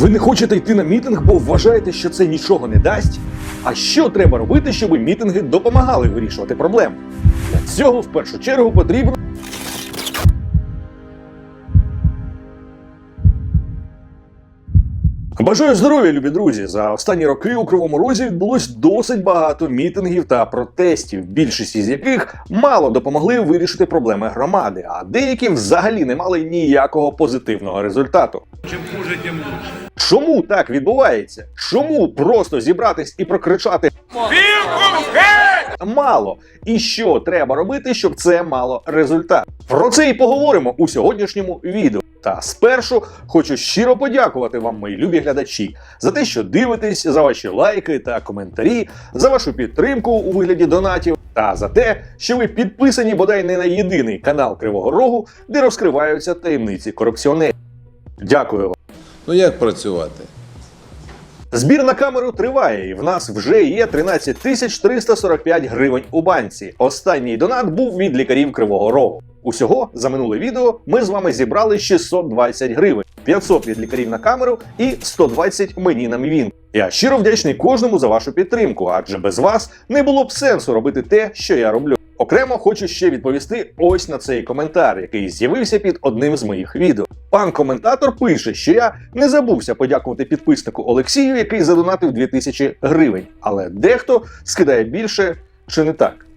Ви не хочете йти на мітинг, бо вважаєте, що це нічого не дасть? А що треба робити, щоб мітинги допомагали вирішувати проблеми? Для цього в першу чергу потрібно. Бажаю здоров'я, любі друзі! За останні роки у Кривому Розі відбулось досить багато мітингів та протестів, більшість із яких мало допомогли вирішити проблеми громади, а деякі взагалі не мали ніякого позитивного результату. Чем хуже, тем лучше. Чому так відбувається? Чому просто зібратись і прокричати мало? І що треба робити, щоб це мало результат? Про це і поговоримо у сьогоднішньому відео. Та спершу хочу щиро подякувати вам, мої любі глядачі, за те, що дивитесь, за ваші лайки та коментарі, за вашу підтримку у вигляді донатів, та за те, що ви підписані бодай не на єдиний канал Кривого Рогу, де розкриваються таємниці корупціонерів. Дякую вам. Ну як працювати? Збір на камеру триває, і в нас вже є 13 тисяч 345 гривень у банці. Останній донат був від лікарів Кривого Рогу. Усього за минуле відео ми з вами зібрали 620 гривень, 500 від лікарів на камеру і 120 мені на мівін. Я щиро вдячний кожному за вашу підтримку, адже без вас не було б сенсу робити те, що я роблю. Окремо хочу ще відповісти ось на цей коментар, який з'явився під одним з моїх відео. Пан коментатор пише, що я не забувся подякувати підписнику Олексію, який задонатив 2000 гривень, але дехто скидає більше чи не так.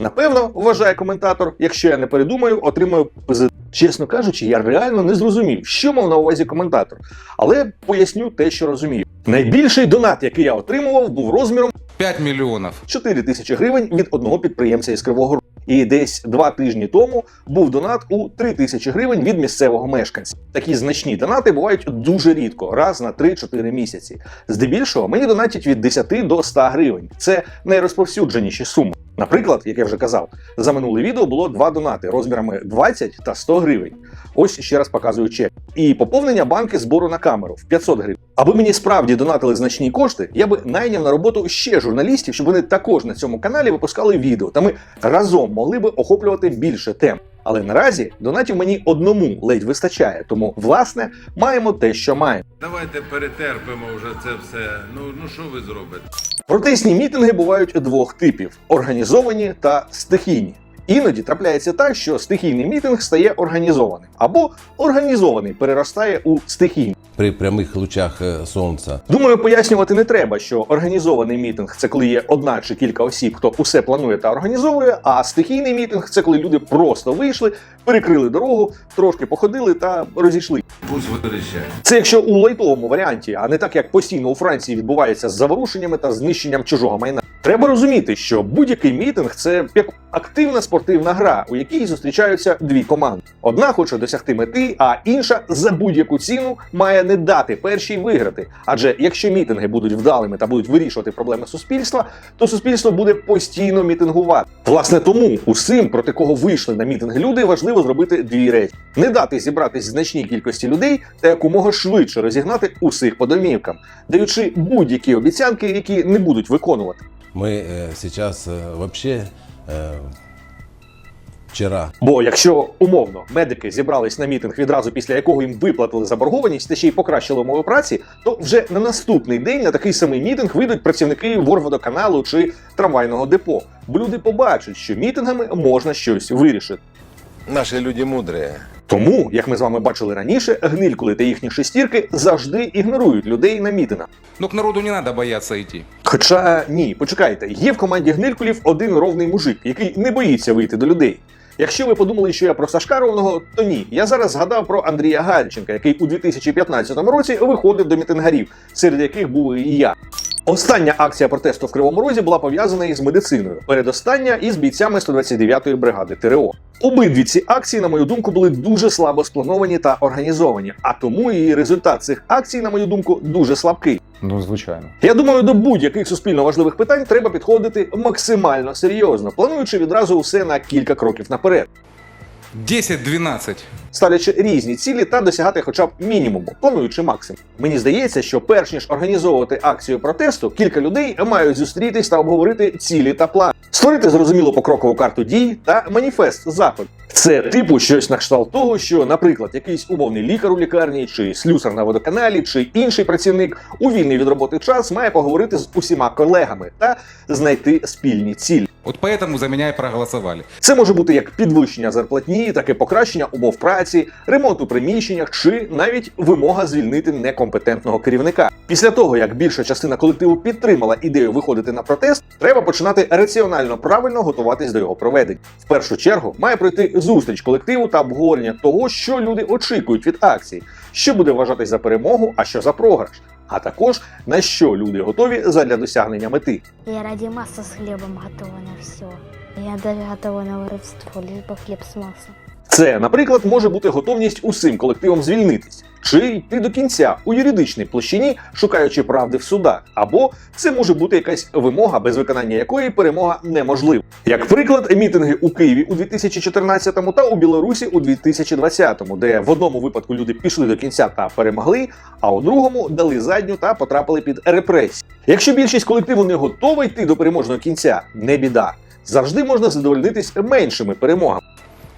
Напевно, вважає коментатор, якщо я не передумаю, отримаю пиз... Чесно кажучи, я реально не зрозумів, що мав на увазі коментатор, але поясню те, що розумію. Найбільший донат, який я отримував, був розміром 5 миллионов. 4 тисячі гривень від одного підприємця із Кривого Рогу. І десь два тижні тому був донат у 3 тисячі гривень від місцевого мешканця. Такі значні донати бувають дуже рідко, раз на 3-4 місяці. Здебільшого мені донатять від 10 до 100 гривень. Це найрозповсюдженіші суми. Наприклад, як я вже казав, за минуле відео було два донати розмірами 20 та 100 гривень. Ось ще раз показую чек. І поповнення банки збору на камеру в 500 гривень. Аби мені справді донатили значні кошти, я би найняв на роботу ще журналістів, щоб вони також на цьому каналі випускали відео, та ми разом могли би охоплювати більше тем. Але наразі донатів мені одному ледь вистачає, тому власне маємо те, що маємо. Давайте перетерпимо вже це все. Ну, ну що ви зробите? Протестні мітинги бувають двох типів: організовані та стихійні. Іноді трапляється так, що стихійний мітинг стає організованим, або організований переростає у стихійний. При прямих лучах е, сонця. Думаю, пояснювати не треба, що організований мітинг це коли є одна чи кілька осіб, хто усе планує та організовує. А стихійний мітинг це коли люди просто вийшли, перекрили дорогу, трошки походили та розійшли. Пусть вирішать. Це якщо у лайтовому варіанті, а не так як постійно у Франції відбувається з заворушеннями та знищенням чужого майна. Треба розуміти, що будь-який мітинг це як активна спортивна гра, у якій зустрічаються дві команди. Одна хоче досягти мети, а інша за будь-яку ціну має не дати першій виграти. Адже якщо мітинги будуть вдалими та будуть вирішувати проблеми суспільства, то суспільство буде постійно мітингувати. Власне, тому усім, проти кого вийшли на мітинг люди, важливо зробити дві речі: не дати зібратись значній кількості людей та якомога швидше розігнати усіх по домівкам, даючи будь-які обіцянки, які не будуть виконувати. Ми зараз е, вчора Бо якщо умовно медики зібрались на мітинг відразу після якого їм виплатили заборгованість та ще й покращили умови праці, то вже на наступний день на такий самий мітинг вийдуть працівники Ворводоканалу чи трамвайного депо. Бо люди побачать, що мітингами можна щось вирішити. наші люди мудрі. Тому, як ми з вами бачили раніше, гнилькули та їхні шестірки завжди ігнорують людей на мітингах. Но к народу не надо бояться идти. Хоча ні, почекайте, є в команді гнилькулів один ровний мужик, який не боїться вийти до людей. Якщо ви подумали, що я про Сашка Ровного, то ні. Я зараз згадав про Андрія Гальченка, який у 2015 році виходив до мітингарів, серед яких був і я. Остання акція протесту в Кривому Розі була пов'язана із медициною. Передостання із бійцями 129-ї бригади ТРО. Обидві ці акції, на мою думку, були дуже слабо сплановані та організовані. А тому і результат цих акцій, на мою думку, дуже слабкий. Ну, звичайно. Я думаю, до будь-яких суспільно важливих питань треба підходити максимально серйозно, плануючи відразу усе на кілька кроків наперед, 10-12. ставлячи різні цілі та досягати хоча б мінімуму, плануючи максимум. Мені здається, що перш ніж організовувати акцію протесту, кілька людей мають зустрітись та обговорити цілі та плани, створити зрозумілу покрокову карту дій та маніфест заходу. Це типу щось на кшталт того, що, наприклад, якийсь умовний лікар у лікарні, чи слюсар на водоканалі, чи інший працівник у вільний від роботи час має поговорити з усіма колегами та знайти спільні цілі. Вот поэтому за меня и проголосовали. Це може бути як підвищення зарплатні, так і покращення умов праці, ремонт у приміщеннях чи навіть вимога звільнити некомпетентного керівника. Після того, як більша частина колективу підтримала ідею виходити на протест, треба починати раціонально правильно готуватись до його проведення. В першу чергу має пройти зустріч колективу та обговорення того, що люди очікують від акції, що буде вважатись за перемогу, а що за програш. А також на що люди готові задля досягнення мети. Я раді маса з хлібом готова на все. Я даже готова на воровство, лише хліб с маслом. Це, наприклад, може бути готовність усім колективом звільнитись, чи йти до кінця у юридичній площині, шукаючи правди в судах, або це може бути якась вимога, без виконання якої перемога неможлива. Як приклад, мітинги у Києві у 2014 та у Білорусі у 2020, де в одному випадку люди пішли до кінця та перемогли, а у другому дали задню та потрапили під репресії. Якщо більшість колективу не готова йти до переможного кінця, не біда. Завжди можна задовольнитись меншими перемогами.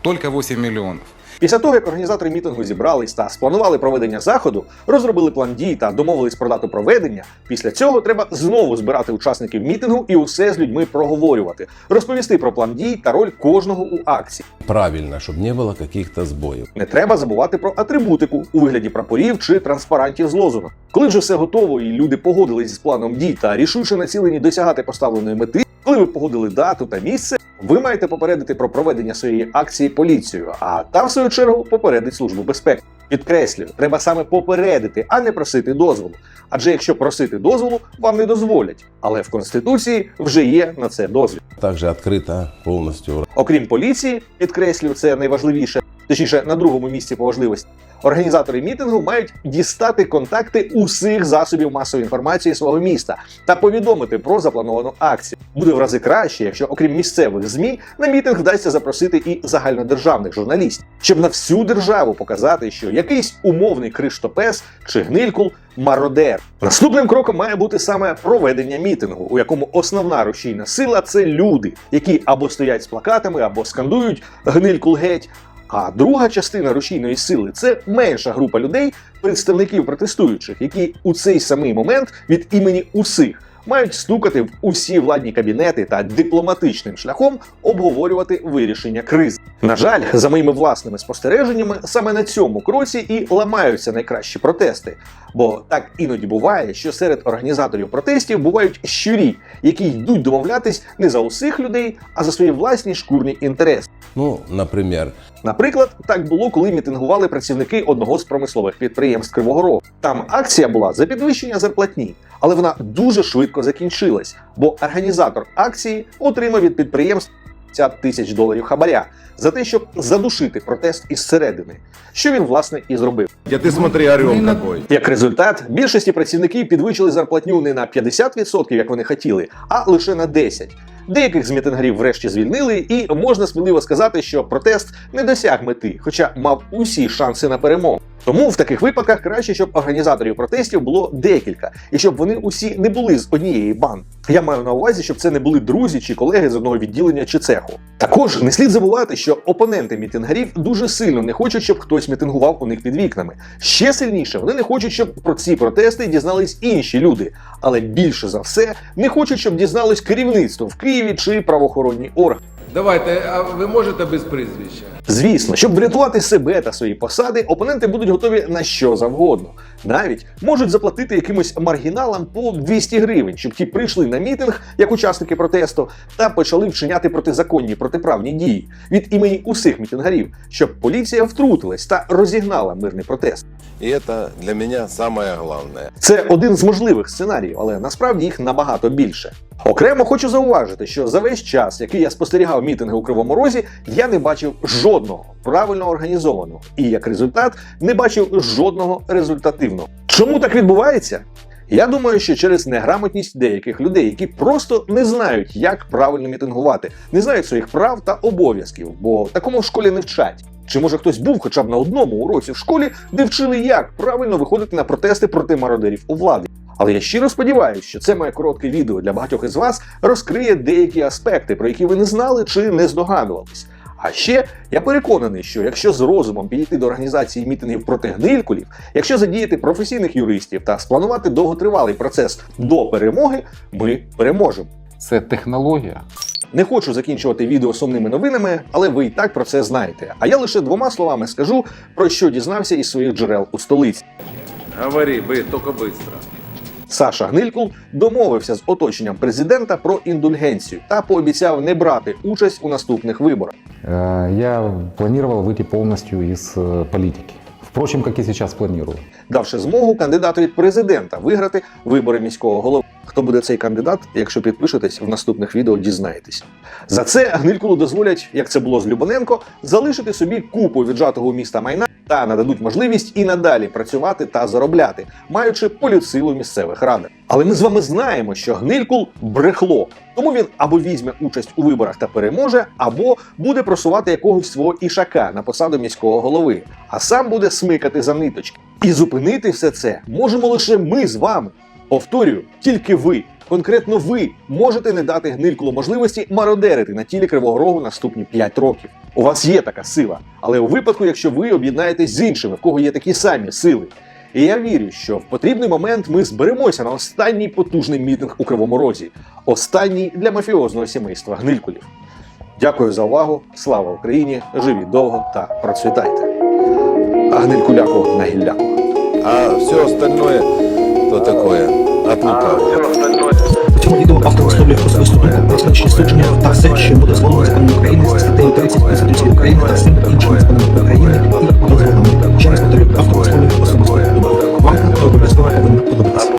Только 8 миллионов. Після того, як організатори мітингу зібрались та спланували проведення заходу, розробили план дій та домовились про дату проведення. Після цього треба знову збирати учасників мітингу і усе з людьми проговорювати, розповісти про план дій та роль кожного у акції. Правильно, чтобы не было каких-то сбоев. Не треба забувати про атрибутику у вигляді прапорів чи транспарантів з лозунгом. Коли вже все готово і люди погодились з планом дій та рішуче націлені досягати поставленої мети, коли ви погодили дату та місце, ви маєте попередити про проведення своєї акції поліцію, а та в свою чергу попередить службу безпеки. Підкреслюю, треба саме попередити, а не просити дозволу. Адже якщо просити дозволу, вам не дозволять. Але в конституції вже є на це дозвіл. Также открыто полностью Окрім поліції, підкреслюю, це найважливіше, точніше на другому місці по важливості. Організатори мітингу мають дістати контакти усіх засобів масової інформації свого міста та повідомити про заплановану акцію. Буде в рази краще, якщо окрім місцевих змі на мітинг вдасться запросити і загальнодержавних журналістів, щоб на всю державу показати, що якийсь умовний криштопес чи гнилькул мародер. Наступним кроком має бути саме проведення мітингу, у якому основна рушійна сила це люди, які або стоять з плакатами, або скандують гнилькул геть. А друга частина рушійної сили це менша група людей, представників протестуючих, які у цей самий момент від імені усіх мають стукати в усі владні кабінети та дипломатичним шляхом обговорювати вирішення кризи. На жаль, за моїми власними спостереженнями, саме на цьому кроці і ламаються найкращі протести. Бо так іноді буває, що серед організаторів протестів бувають щурі, які йдуть домовлятись не за усіх людей, а за свої власні шкурні інтереси. Ну, например, Наприклад, так було, коли мітингували працівники одного з промислових підприємств Кривого Рогу. Там акція була за підвищення зарплатні, але вона дуже швидко закінчилась, бо організатор акції отримав від підприємств 50 тисяч доларів хабаря за те, щоб задушити протест із середини, що він власне і зробив. я ты смотри, орел какой. Як результат, більшості працівників підвищили зарплатню не на 50%, як вони хотіли, а лише на 10%. Деяких з мітингарів врешті звільнили, і можна сміливо сказати, що протест не досяг мети, хоча мав усі шанси на перемогу. Тому в таких випадках краще, щоб організаторів протестів було декілька, і щоб вони усі не були з однієї банди. Я маю на увазі, щоб це не були друзі чи колеги з одного відділення чи цеху. Також не слід забувати, що опоненти мітингарів дуже сильно не хочуть, щоб хтось мітингував у них під вікнами. Ще сильніше вони не хочуть, щоб про ці протести дізнались інші люди, але більше за все не хочуть, щоб дізналось керівництво в Києві чи правоохоронні органи. Давайте, а ви можете без прізвища? Звісно, щоб врятувати себе та свої посади, опоненти будуть готові на що завгодно. Навіть можуть заплатити якимось маргіналам по 200 гривень, щоб ті прийшли на мітинг як учасники протесту та почали вчиняти протизаконні протиправні дії від імені усіх мітингарів, щоб поліція втрутилась та розігнала мирний протест. И это для меня самое главное. Це один з можливих сценаріїв, але насправді їх набагато більше. Окремо хочу зауважити, що за весь час, який я спостерігав мітинги у Кривому Розі, я не бачив жодного правильно організованого, і як результат не бачив жодного результативного. Чому так відбувається? Я думаю, що через неграмотність деяких людей, які просто не знають, як правильно мітингувати, не знають своїх прав та обов'язків, бо такому в школі не вчать. Чи може хтось був хоча б на одному уроці в школі, де вчили, як правильно виходити на протести проти мародерів у владі? Але я щиро сподіваюся, що це моє коротке відео для багатьох із вас розкриє деякі аспекти, про які ви не знали чи не здогадувались. А ще я переконаний, що якщо з розумом підійти до організації мітингів проти гнилькулів, якщо задіяти професійних юристів та спланувати довготривалий процес до перемоги, ми переможемо. Це технологія. Не хочу закінчувати відео сумними новинами, але ви і так про це знаєте. А я лише двома словами скажу, про що дізнався із своїх джерел у столиці. Говори, би, тільки швидко. Саша Гнилькул домовився з оточенням президента про індульгенцію та пообіцяв не брати участь у наступних виборах. Э, Я планировал выйти полностью из э, политики. Впрочем, как и сейчас планирую. давши змогу кандидату від президента виграти вибори міського голови. Хто буде цей кандидат, якщо підпишетесь в наступних відео, дізнаєтесь. За це Гнилькулу дозволять, як це було з Любоненко, залишити собі купу віджатого у міста майна та нададуть можливість і надалі працювати та заробляти, маючи полюсилу місцевих радах. Але ми з вами знаємо, що Гнилькул брехло. Тому він або візьме участь у виборах та переможе, або буде просувати якогось свого ішака на посаду міського голови, а сам буде смикати за ниточки. І зупинити все це можемо лише ми з вами. Повторюю, тільки ви, конкретно ви, можете не дати гнилькулу можливості мародерити на тілі Кривого Рогу наступні 5 років. У вас є така сила, але у випадку, якщо ви об'єднаєтесь з іншими, в кого є такі самі сили. І я вірю, що в потрібний момент ми зберемося на останній потужний мітинг у Кривому Розі, останній для мафіозного сімейства гнилькулів. Дякую за увагу. Слава Україні! Живіть довго та процвітайте! А гнилькуляку на гілляку. А все остальное, то такое, от лукавого. У цьому відео автор висловлює особисту думку про значні судження та все, що буде дозволено законом України за статтею 30 Конституції України та всім іншим законами України і договорами. Ще раз повторюю, автор висловлює особисту думку. Вам обов'язково повинен подобатися.